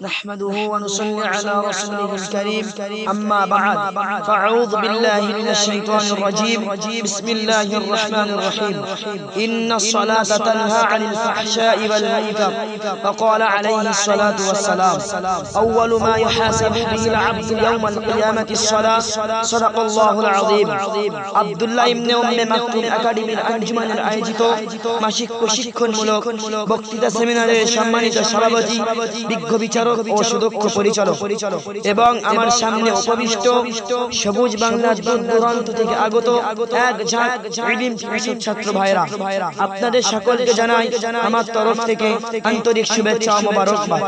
نحمده ونصلي على رسوله الكريم أما بعد فأعوذ بالله من الشيطان الرجيم بسم الله الرحمن الرحيم إن الصلاة تنهى عن الفحشاء والمنكر فقال عليه الصلاة والسلام أول ما يحاسب به العبد يوم القيامة الصلاة صدق الله العظيم عبد الله بن أم مكتوم একাডেমির আঞ্জুমানের আয়োজিত মাসিক প্রশিক্ষণমূলক বক্তৃতা সেমিনারের সম্মানিত সভাপতি বিজ্ঞ বিচারক ও সুদক্ষ পরিচালক। এবং আমার সামনে উপবিষ্ট সবুজ বাংলার দূর দূরান্ত থেকে আগত এক ঝাঁক ইলিম পিপাসুক ছাত্র ভাইরা আপনাদের সকলকে জানাই আমার তরফ থেকে আন্তরিক শুভেচ্ছা ও মোবারকবাদ।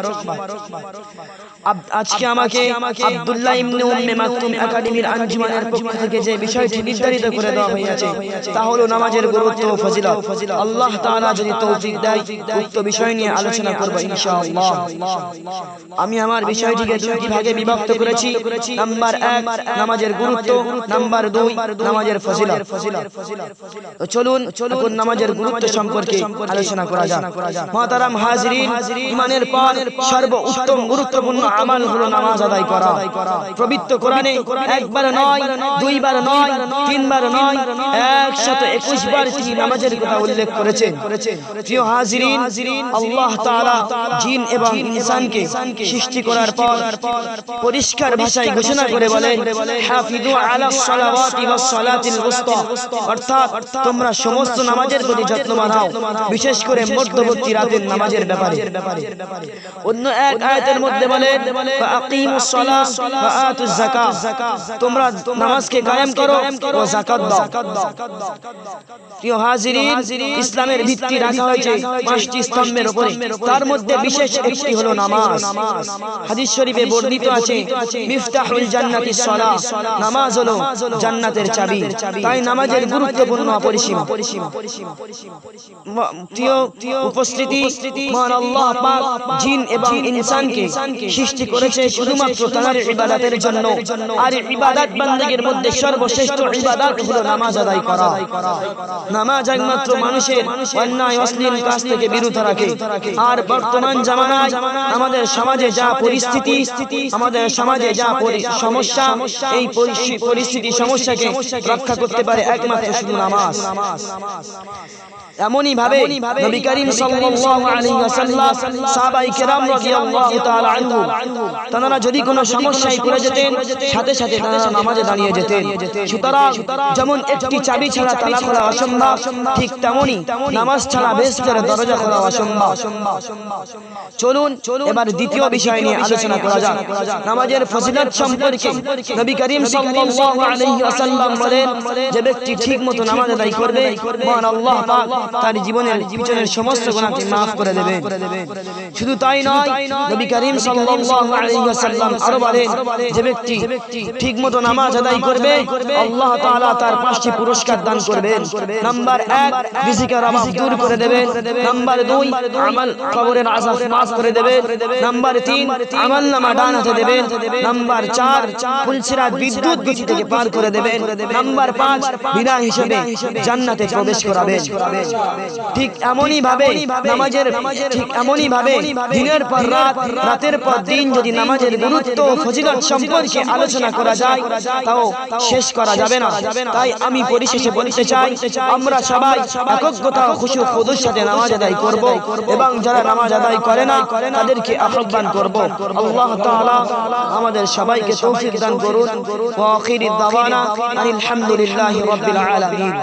আজকে আমাকে আব্দুল্লাহ ইবনে উম্মে মাকতুম একাডেমির আঞ্জুমানের পক্ষ থেকে যে বিষয়টি নির্ধারিত করে দেওয়া হয়েছে তা হলো নামাজের গুরুত্ব ও ফজিলত। আল্লাহ তাআলা যদি তৌফিক দেয় উক্ত বিষয় নিয়ে আলোচনা করব ইনশাআল্লাহ। আমি আমার বিষয়টিকে দুটি ভাগে বিভক্ত করেছি। নাম্বার এক নামাজের গুরুত্ব। নাম্বার দুই নামাজের ফজিলত। তো চলুন এখন নামাজের গুরুত্ব সম্পর্কে আলোচনা করা যাক। মহতারাম হাজরিন ইমানের পর সর্ব উত্তম গুরুত্বপূর্ণ আমাল হলো নামাজ আদায় করা। পবিত্র কোরআনে একবার নয় দুইবার নয় তিনবার নয় একশত একুশ বার তিনি নামাজের কথা উল্লেখ করেছেন। প্রিয় হাজরিন আল্লাহ তাআলা জিন এবং ইনসানকে সৃষ্টি করার পর পরিষ্কার ভাষায় ঘোষণা করে বলেন হাফিদু আলা সালাওয়াতি ওয়াস সালাতিল উস্তা অর্থাৎ তোমরা সমস্ত নামাজের প্রতি যত্নবান হও, বিশেষ করে মধ্যবর্তী রাতের নামাজের ব্যাপারে। অন্য এক আয়াতের মধ্যে বলেন ফাআকিমুস সালাহ ওয়া আতুজ যাকাত। তোমরা নামাজকে কায়েম করো ও যাকাত দাও। প্রিয় হাজিরিন, ইসলামের ভিত্তি রাখা হয়েছে পাঁচটি স্তম্ভের উপরে। তার মধ্যে বিশেষ একটি হলো নামাজ। হাদিস শরীফে বর্ণিত আছে মিফতাহুল জান্নাতিস সালাহ নামাজ হলো জান্নাতের চাবি। তাই নামাজের গুরুত্বপূর্ণ অপরিসীম। উপস্থিতি মহান আল্লাহ পাক জিন এবং ইনসানকে সৃষ্টি করেছে শুধুমাত্র তার ইবাদতের জন্য। আর ইবাদত বান্দাগের মধ্যে সর্বশ্রেষ্ঠ ইবাদত হলো নামাজ আদায় করা। নামাজ একমাত্র মানুষের অন্যায় অশ্লীল কাজ থেকে বিরত রাখে। আর বর্তমান জামানায় আমাদের সমাজে যা পরিস্থিতি আমাদের সমাজে যা সমস্যা এই পরিস্থিতি সমস্যাকে রক্ষা করতে পারে একমাত্র শুধু নামাজ। এমনই ভাবে নবী করিম সাল্লাল্লাহু আলাইহি ওয়াসাল্লাম সাহাবায়ে কেরাম রাদিয়াল্লাহু তাআলা আনহু তারা যদি কোনো সমস্যায় পড়ে যেতেন সাথে সাথে তারা নামাজে দাঁড়িয়ে যেতেন। সুতরাং যেমন একটি চাবি ছাড়া তালা খোলা অসম্ভব ঠিক তেমনি নামাজ ছাড়া বেহেশতের দরজা খোলা অসম্ভব। চলুন এবার দ্বিতীয় বিষয় নিয়ে আলোচনা করা যাক। নামাজের ফজিলত সম্পর্কে নবী করিম সাল্লাল্লাহু আলাইহি ওয়াসাল্লাম বলেন, যে ব্যক্তি ঠিকমতো নামাজ আদায় করবে মহান আল্লাহ পাক তার জীবনের পিছনের সমস্ত গুনাহকে maaf করে দেবেন শুধু তাই নয়, নবী করিম সাল্লাল্লাহু আলাইহি ওয়াসাল্লাম আরও বলেন, যে ব্যক্তি ঠিকমতো নামাজ আদায় করবে, আল্লাহ তাআলা তার পাঁচটি পুরস্কার দান করবেন। নাম্বার 1 রিজিকের অভাব দূর করে দেবেন নাম্বার 2 আমল কবরের আযাব maaf করে দেবেন নাম্বার 3 আমল নামা ডান হাতে দেবেন নাম্বার 4 ফুলসিরাত বিদ্যুৎ গতি থেকে পার করে দেবেন নাম্বার 5 বিনা হিসেবে জান্নাতে প্রবেশ করাবেন ঠিক এমনই ভাবে নামাজের, ঠিক এমনই ভাবে দিনের পর রাত, রাতের পর দিন যদি নামাজের গুরুত্ব ফজিলত সম্পর্কে আলোচনা করা যায়, তাও শেষ করা যাবে না। তাই আমি পরিশেষে বলতে চাই, আমরা সবাই একগ্রতা ও খুশু খুদুর সাথে নামাজ আদায় করব এবং যারা নামাজ আদায় করে না, তাদেরকে আহ্বান করব। আল্লাহ তাআলা আমাদের সবাইকে তৌফিক দান করুন। ওয়া আখিরি দাওয়ানা আলহামদুলিল্লাহি রাব্বিল আলামিন।